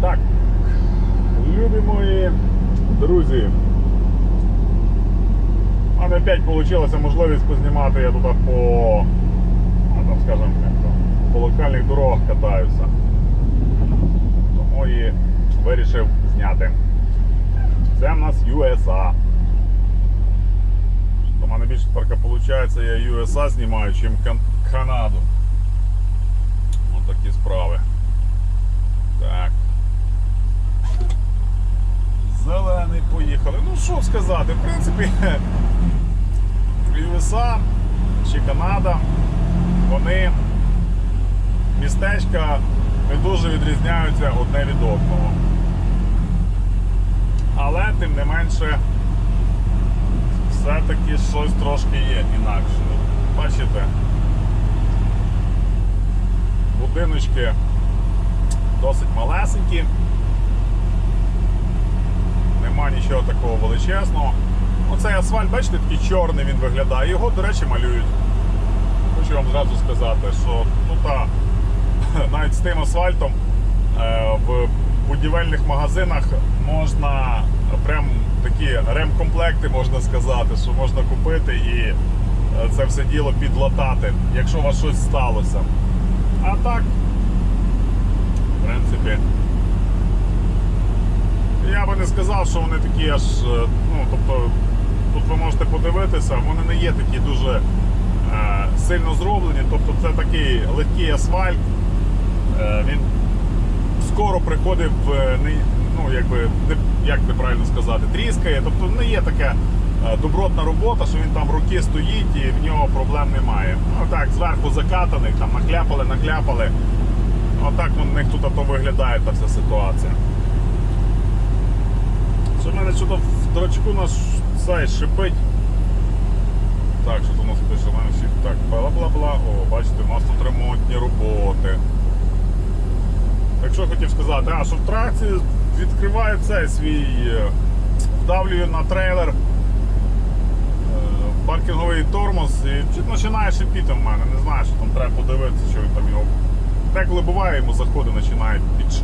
Так, любі мої друзі. У мене опять вийшла можливість познімати, я тут по, там, скажем, по локальних дорогах катаюся. Тому і вирішив зняти. Це в нас USA. У мене більше тепер виходить, я USA знімаю, чим Кан- Канаду. Ось такі справи. Так. Зелений поїхали. Ну що сказати, в принципі, USA чи Канада, вони містечка не дуже відрізняються одне від одного. Але тим не менше, все-таки щось трошки є інакше. Бачите? Будиночки досить малесенькі. Нема нічого величезного. Оцей асфальт, бачите, такий чорний він виглядає. Його, до речі, малюють. Хочу вам зразу сказати, що тут а, навіть з тим асфальтом е, в будівельних магазинах можна прям такі ремкомплекти, можна сказати, що можна купити і е, це все діло підлатати, якщо у вас щось сталося. А так, в принципі, я би не сказав, що вони такі аж. е, Ну, тобто, тут ви можете подивитися, вони не є такі дуже е, сильно зроблені. Тобто це такий легкий асфальт. Е, він скоро приходить в е, не, ну, якби, як це правильно сказати, тріскає. Тобто не є така е, добротна робота, що він там руки стоїть і в нього проблем немає. Ну так, зверху закатаний, там накляпали, накляпали. Отак у них тут виглядає та вся ситуація. Що в мене що-то в драчку наш цей шипить. Так, що у нас пише, мене всі так, бла-бла-бла. О, бачите, у нас тут ремонтні роботи. Так що хотів сказати, а що в тракці відкриваю цей свій, е, вдавлюю на трейлер е, паркінговий тормоз і чуть починає шипіти в мене. Не знаю, що там треба подивитися, що він там його. Деколи буває, йому заходить, починає під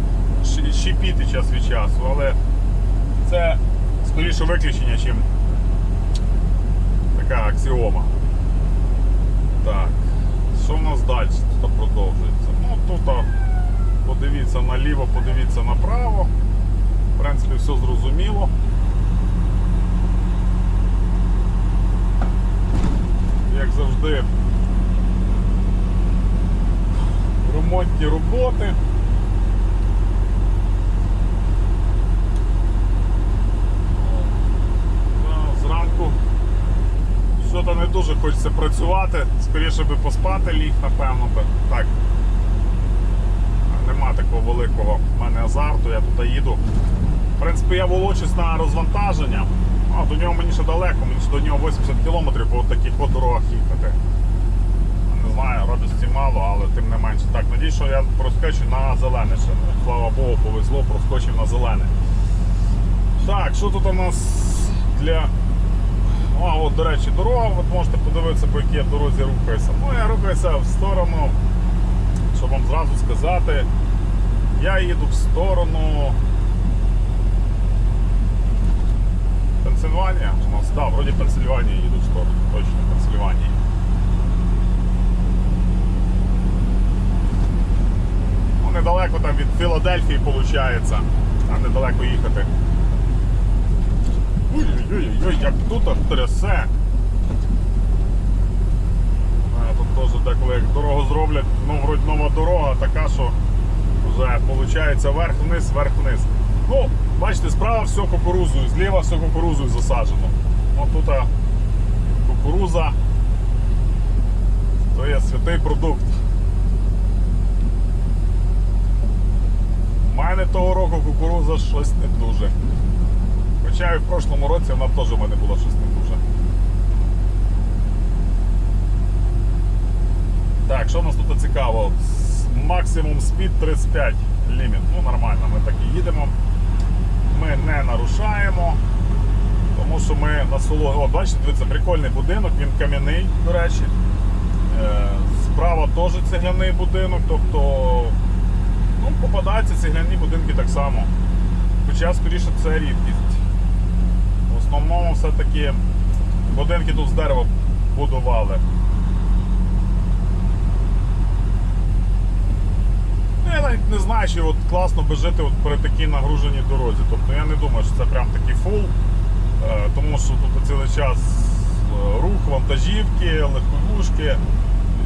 шипіти час від часу, але це скоріше виключення, ніж така аксіома. Так, що в нас далі тут продовжується? Ну тут подивіться наліво, подивіться направо. В принципі, все зрозуміло. Як завжди, ремонтні роботи. Що-то не дуже хочеться працювати, скоріше би поспати ліг, напевно. би. Так. Нема такого великого в мене азарту, я туди їду. В принципі, я волочусь на розвантаження. А, до нього мені ще далеко, мені ще до нього 80 кілометрів по таких от дорогах їхати. Не знаю, радості мало, але тим не менше. Так, надіюсь, що я проскочу на зелене ще. Слава Богу, повезло, проскочив на зелене. Так, що тут у нас для. А, от, до речі, дорога, от можете подивитися, по якій я дорозі рухаюся. Ну, я рухаюся в сторону, щоб вам зразу сказати, я їду в сторону Пенсильванія. У нас, да, вроді Пенсильванія їду в сторону, точно Пенсильванії. Ну, недалеко там від Філадельфії виходить. Там недалеко їхати. Ой-ой-ой, як тут аж трясе. А, Тут теж деколи як дорогу зроблять, ну вроді нова дорога, така, що вже виходить верх-вниз, верх-вниз. Ну, бачите, справа все кукурузою, зліва все кукурузою засаджено. Ось тут кукуруза то є святий продукт. У мене того року кукуруза щось не дуже. Хоча в прошлому році вона теж у мене була щось не дуже. Так, що у нас тут цікаво? Максимум спід 35 ліміт. Ну нормально, ми так і їдемо. Ми не нарушаємо. Тому що ми на село. О, бачите, дивіться, прикольний будинок, він кам'яний, до речі. Е, Справа теж цегляний будинок, тобто Ну, попадаються цегляні будинки так само. Хоча, скоріше, це рідкість. Основному все-таки будинки тут з дерева будували. Ну, я навіть не знаю, чи от класно би жити от при такій нагруженій дорозі. Тобто я не думаю, що це прям такий фул, е, тому що тут цілий час е, рух, вантажівки, легковушки.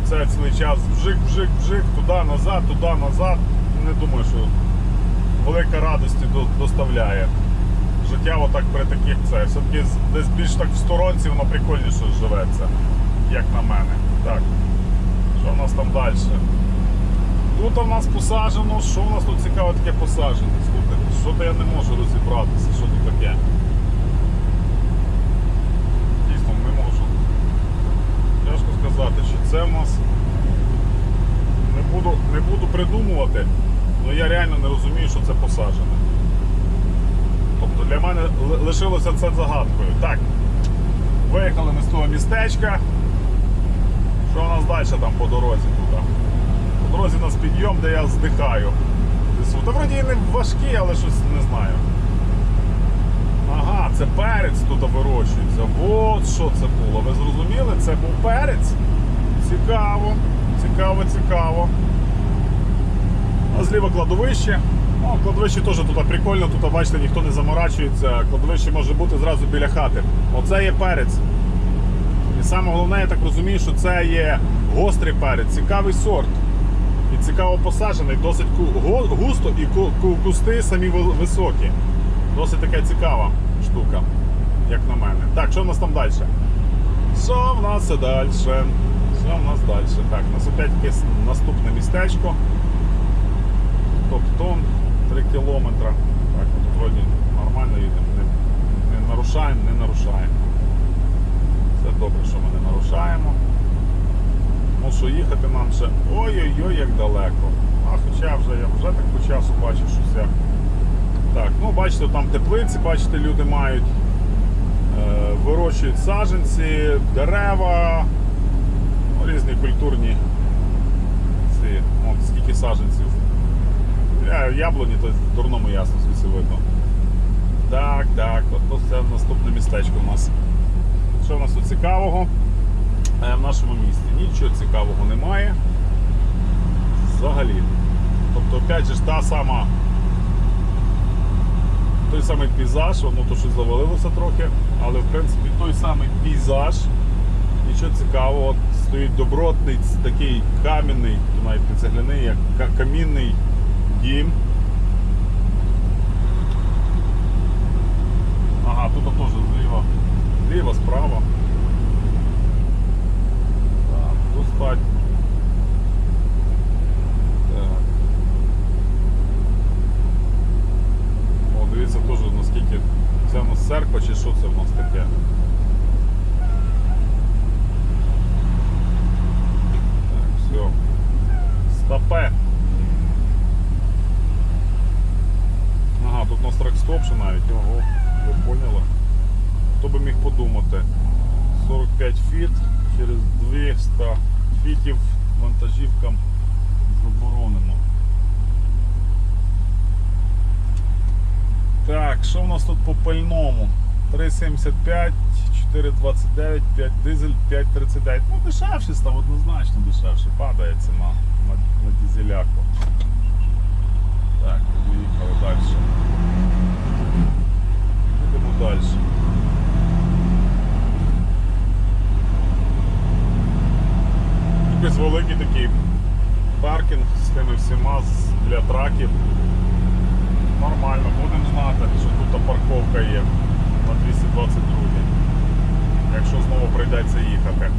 Це цілий час вжик, вжик, вжик, туди, назад, туди, назад. Не думаю, що велика радості доставляє. Життя отак при таких це. Все-таки десь більш так в сторонці воно прикольніше живеться, як на мене. Так. Що в нас там далі? Тут у нас посаджено, що у нас тут цікаве таке посаджено? Слухайте, що то я не можу розібратися, що тут таке. Дійсно, не можу. Тяжко сказати, чи це в нас. Не буду, не буду придумувати, але я реально не розумію, що це посаджене. Для мене лишилося це загадкою. Так, виїхали ми з того містечка. Що у нас далі там по дорозі тут? По дорозі у нас підйом, де я здихаю. Та вроді не важкий, але щось не знаю. Ага, це перець тут вирощується. От що це було. Ви зрозуміли? Це був перець. Цікаво, цікаво, цікаво. А зліва кладовище. О, кладовище теж тут прикольно, тут, бачите, ніхто не заморачується. Кладовище може бути зразу біля хати. Оце є перець. І саме головне, я так розумію, що це є гострий перець, цікавий сорт. І цікаво посаджений, досить густо і ку- ку- кусти самі високі. Досить така цікава штука, як на мене. Так, що в нас там далі? Що в нас далі? Що в нас далі? Так, у нас опять якесь наступне містечко. Топтон 3 кілометри. Так, тут вроді нормально їдемо. Не, не нарушаємо, не нарушаємо. Це добре, що ми не нарушаємо. Мушу їхати нам ще ой-ой-ой, як далеко. А хоча вже я вже так по часу бачу, що все. Так, ну бачите, там теплиці, бачите, люди мають, е, вирощують саджанці, дерева, ну, різні культурні. Ці, от скільки саджанців. Я, яблуні, то дурному ясно звідси видно. Так, так, от це наступне містечко у нас. Що в нас тут цікавого е, в нашому місті? Нічого цікавого немає. Взагалі. Тобто, опять же, та сама. Той самий пейзаж, воно то щось завалилося трохи, але в принципі той самий пейзаж. Нічого цікавого, стоїть добротний, такий кам'яний, навіть не цегляний, як камінний дім. Ага, тут теж зліва. Зліва, справа. Так, достать. Так. О, дивіться теж наскільки це у нас церква чи що це в нас таке. Так, все. Стопе. Ага, тут у нас трак-стоп ще навіть, ого, ви поняли? Хто би міг подумати? 45 фіт через 200 фітів вантажівкам заборонено. Так, що в нас тут по пальному? 3,75, 4,29, 5 дизель, 5,39. Ну, дешевше став, однозначно дешевше. Падає ціна на, на дизеляку. Так, поїхали далі. Йдемо далі. Якийсь великий такий паркінг з тими всіма з- для траків. Нормально, будемо знати, що тут парковка є на 222. Якщо знову їхати.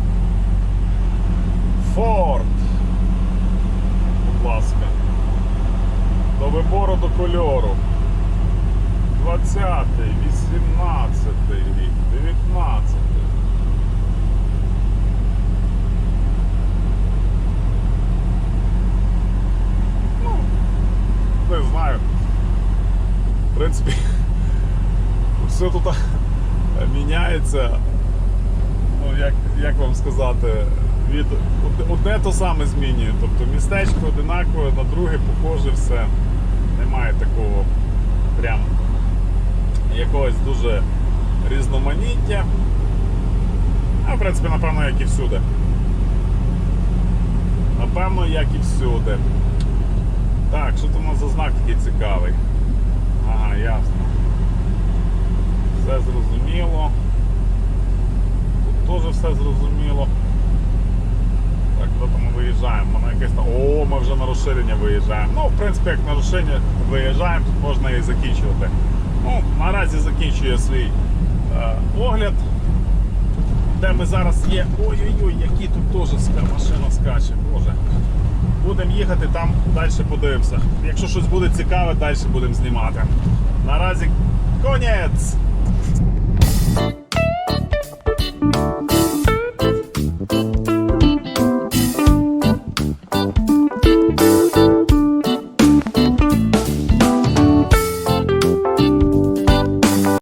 Форд. Будь ласка. До вибору до кольору. 20-й, 18-й рік, 19-й. Ну, не знаю. В принципі, все тут міняється. Як, як вам сказати, від одне то саме змінює. Тобто містечко одинакове, на друге похоже все. Немає такого прям якогось дуже різноманіття. А в принципі, напевно, як і всюди. Напевно, як і всюди. Так, що там у нас за знак такий цікавий? Ага, ясно. Все зрозуміло. Все зрозуміло. Так, куди ми виїжджаємо? Воно якесь там. О, ми вже на розширення виїжджаємо. Ну, в принципі, як на розширення виїжджаємо, тут можна і закінчувати. Ну, наразі закінчує свій е, огляд. Де ми зараз є. Ой-ой-ой, які тут теж машина скаче. Боже. Будемо їхати, там далі подивимося. Якщо щось буде цікаве, далі будемо знімати. Наразі конець!